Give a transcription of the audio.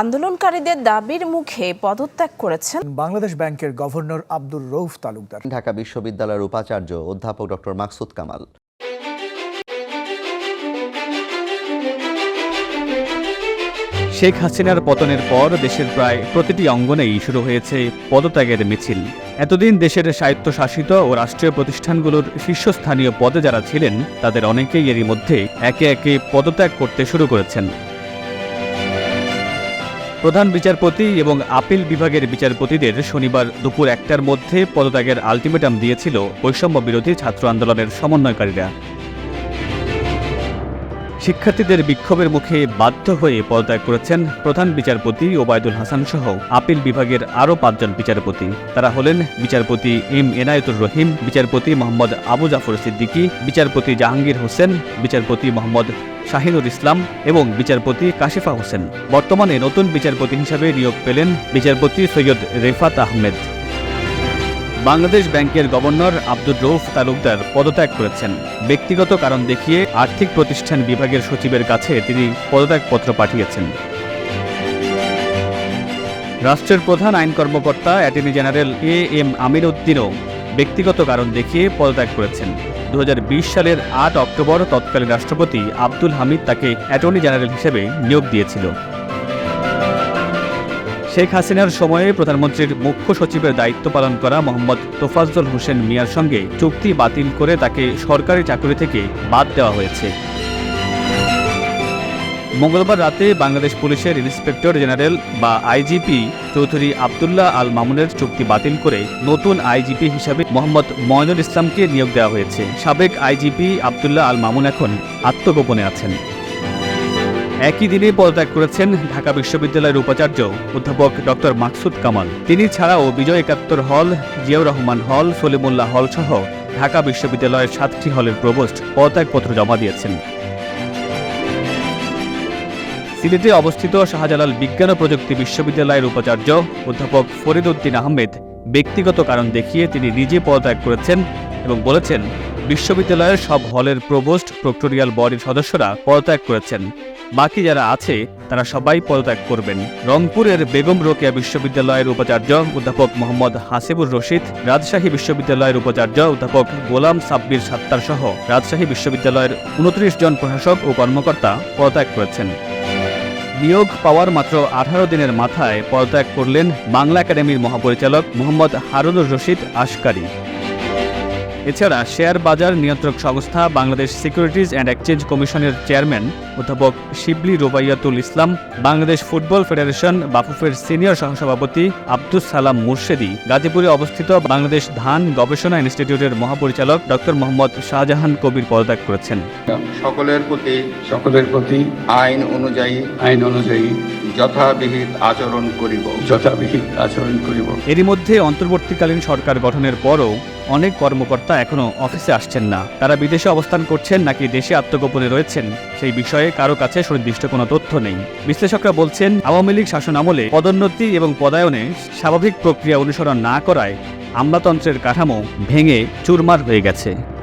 আন্দোলনকারীদের দাবির মুখে পদত্যাগ করেছেন বাংলাদেশ ব্যাংকের গভর্নর আব্দুর রৌফ তালুকদার। ঢাকা বিশ্ববিদ্যালয়ের উপাচার্য অধ্যাপক ডক্টর মাকসুদ কামাল। শেখ হাসিনার পতনের পর দেশের প্রায় প্রতিটি অঙ্গনেই শুরু হয়েছে পদত্যাগের মিছিল। এতদিন দেশের স্বায়ত্তশাসিত ও রাষ্ট্রীয় প্রতিষ্ঠানগুলোর শীর্ষস্থানীয় পদে যারা ছিলেন তাদের অনেকেই এরই মধ্যে একে একে পদত্যাগ করতে শুরু করেছেন। প্রধান বিচারপতি এবং আপিল বিভাগের বিচারপতিদের শনিবার দুপুর একটার মধ্যে পদত্যাগের আলটিমেটাম দিয়েছিল বৈষম্য বিরোধী ছাত্র আন্দোলনের সমন্বয়কারীরা। শিক্ষার্থীদের বিক্ষোভের মুখে বাধ্য হয়ে পদত্যাগ করেছেন প্রধান বিচারপতি ওবায়দুল হাসান সহ আপিল বিভাগের আরও পাঁচজন বিচারপতি। তারা হলেন বিচারপতি এম এনায়েতুর রহিম, বিচারপতি মোহাম্মদ আবু জাফর সিদ্দিকী, বিচারপতি জাহাঙ্গীর হোসেন, বিচারপতি মোহাম্মদ শাহিনুর ইসলাম এবং বিচারপতি কাশিফা হোসেন। বর্তমানে নতুন বিচারপতি হিসাবে নিয়োগ পেলেন বিচারপতি সৈয়দ রেফাত আহমেদ। বাংলাদেশ ব্যাংকের গভর্নর আব্দুর রৌফ তালুকদার পদত্যাগ করেছেন। ব্যক্তিগত কারণ দেখিয়ে আর্থিক প্রতিষ্ঠান বিভাগের সচিবের কাছে তিনি পদত্যাগপত্র পাঠিয়েছেন। রাষ্ট্রের প্রধান আইন কর্মকর্তা, attorney general A M Amir উদ্দিনও ব্যক্তিগত কারণ দেখিয়ে পদত্যাগ করেছেন। দু হাজার বিশ সালের আট অক্টোবর তৎকালীন রাষ্ট্রপতি আব্দুল হামিদ তাকে অ্যাটর্নি জেনারেল হিসেবে নিয়োগ দিয়েছিল। শেখ হাসিনার সময়ে প্রধানমন্ত্রীর মুখ্য সচিবের দায়িত্ব পালন করা মোহাম্মদ তোফাজ্জল হোসেন মিয়ার সঙ্গে চুক্তি বাতিল করে তাকে সরকারি চাকরি থেকে বাদ দেওয়া হয়েছে। মঙ্গলবার রাতে বাংলাদেশ পুলিশের ইন্সপেক্টর জেনারেল বা আইজিপি চৌধুরী আবদুল্লাহ আল মামুনের চুক্তি বাতিল করে নতুন আইজিপি হিসাবে মোহাম্মদ ময়নুল ইসলামকে নিয়োগ দেওয়া হয়েছে। সাবেক আইজিপি আবদুল্লাহ আল মামুন এখন আত্মগোপনে আছেন। একই দিনে পদত্যাগ করেছেন ঢাকা বিশ্ববিদ্যালয়ের উপাচার্য অধ্যাপক ডক্টর মাকসুদ কামাল। তিনি ছাড়াও বিজয় একাত্তর হল, জিয়াউর রহমান হল, সলিমুল্লাহ হল সহ ঢাকা বিশ্ববিদ্যালয়ের সাতটি হলের প্রবোস্ট পদত্যাগপত্র জমা দিয়েছেন। সিলেটে অবস্থিত শাহজালাল বিজ্ঞান ও প্রযুক্তি বিশ্ববিদ্যালয়ের উপাচার্য অধ্যাপক ফরিদ উদ্দিন আহমেদ ব্যক্তিগত কারণ দেখিয়ে তিনি নিজে পদত্যাগ করেছেন এবং বলেছেন বিশ্ববিদ্যালয়ের সব হলের প্রবোস্ট প্রক্টোরিয়াল বডির সদস্যরা পদত্যাগ করেছেন। বাকি যারা আছে, তারা সবাই পদত্যাগ করবেন। রংপুরের বেগম রোকেয়া বিশ্ববিদ্যালয়ের উপাচার্য অধ্যাপক মোহাম্মদ হাসিবুর রশিদ, রাজশাহী বিশ্ববিদ্যালয়ের উপাচার্য অধ্যাপক গোলাম সাব্বির সাত্তার সহ রাজশাহী বিশ্ববিদ্যালয়ের উনত্রিশ জন প্রশাসক ও কর্মকর্তা পদত্যাগ করেছেন। নিয়োগ পাওয়ার মাত্র আঠারো দিনের মাথায় পদত্যাগ করলেন বাংলা একাডেমির মহাপরিচালক মোহাম্মদ হারুনুর রশিদ আশকারি। এছাড়া শেয়ার বাজার নিয়ন্ত্রক সংস্থা বাংলাদেশ সিকিউরিটিজ অ্যান্ড এক্সচেঞ্জ কমিশনের চেয়ারম্যান অধ্যাপক শিবলি রোবাইয়াতুল ইসলাম বাংলাদেশ ফুটবল ফেডারেশন বাফুফের সিনিয়র সহসভাপতি আব্দুস সালাম মুর্শেদি গাজীপুরে অবস্থিত বাংলাদেশ ধান গবেষণা ইনস্টিটিউটের মহাপরিচালক ডক্টর মোহাম্মদ শাহজাহান কবির পদত্যাগ করেছেন। সকলের প্রতি সকলের প্রতি আইন অনুযায়ী আইন অনুযায়ী যথাবিহিত আচরণ করিব। যথাবিহিত আচরণ করিব। এরই মধ্যে অন্তর্বর্তীকালীন সরকার গঠনের পরও অনেক কর্মকর্তা এখনও অফিসে আসছেন না। তারা বিদেশে অবস্থান করছেন নাকি দেশে আত্মগোপনে রয়েছেন, সেই বিষয়ে কারও কাছে সুনির্দিষ্ট কোনো তথ্য নেই। বিশ্লেষকরা বলছেন, আওয়ামী লীগ শাসন আমলে পদোন্নতি এবং পদায়নে স্বাভাবিক প্রক্রিয়া অনুসরণ না করায় আমলাতন্ত্রের কাঠামো ভেঙে চুরমার হয়ে গেছে।